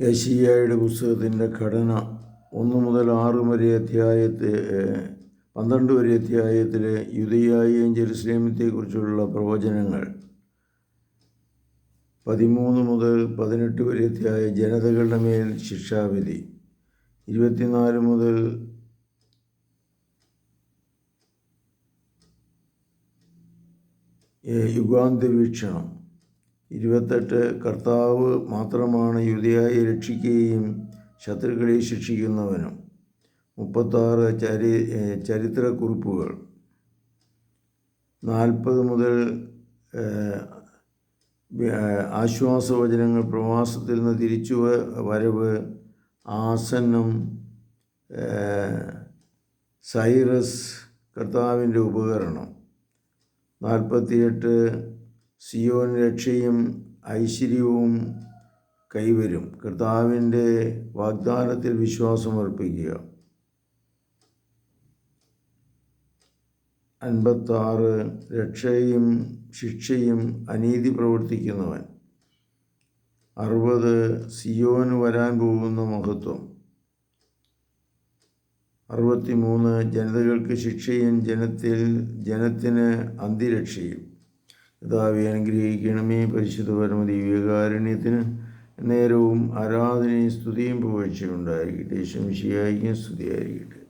യശീയായുടെ പുസ്തകത്തിന്റെ ഘടന ഒന്ന് മുതൽ ആറ് വരെ അധ്യായത്തെ പന്ത്രണ്ട് വരെ അധ്യായത്തിലെ യുദ്ധയായും ജെറുസലേമത്തെക്കുറിച്ചുള്ള പ്രവചനങ്ങൾ. പതിമൂന്ന് മുതൽ പതിനെട്ട് വരെ അധ്യായ ജനതകളുടെ മേൽ ശിക്ഷാവിധി. ഇരുപത്തിനാല് മുതൽ യുഗാന്ത്യവീക്ഷണം ഇരുപത്തെട്ട് കർത്താവ് മാത്രമാണ് യുവതിയായി രക്ഷിക്കുകയും ശത്രുക്കളെ ശിക്ഷിക്കുന്നവനും. മുപ്പത്താറ് ചരി ചരിത്രക്കുറിപ്പുകൾ. നാൽപ്പത് മുതൽ ആശ്വാസവചനങ്ങൾ പ്രവാസത്തിൽ നിന്ന് തിരിച്ചു വരവ് ആസന്നം സൈറസ് കർത്താവിന്റെ ഉപകരണം. നാൽപ്പത്തിയെട്ട് സിയോൻ രക്ഷയും ഐശ്വര്യവും കൈവരും. കർത്താവിന്റെ വാഗ്ദാനത്തിൽ വിശ്വാസമർപ്പിക്കുക അൻപത്താറ് രക്ഷയും ശിക്ഷയും അനീതി പ്രവർത്തിക്കുന്നവൻ. അറുപത് സിയോന് വരാൻ പോകുന്ന മഹത്വം. അറുപത്തി മൂന്ന് ജനതകൾക്ക് ശിക്ഷയും ജനത്തിൽ ജനത്തിന് അന്തിരക്ഷയും. കർത്താവെ അനുഗ്രഹിക്കണമേ പരിശുദ്ധ പരമ ദിവ്യകാരുണ്യത്തിന് നേരവും ആരാധനയും സ്തുതിയും പുകഴ്ചയുണ്ടായിരിക്കട്ടെ ശംശിയായിരിക്കും സ്തുതിയായിരിക്കട്ടെ.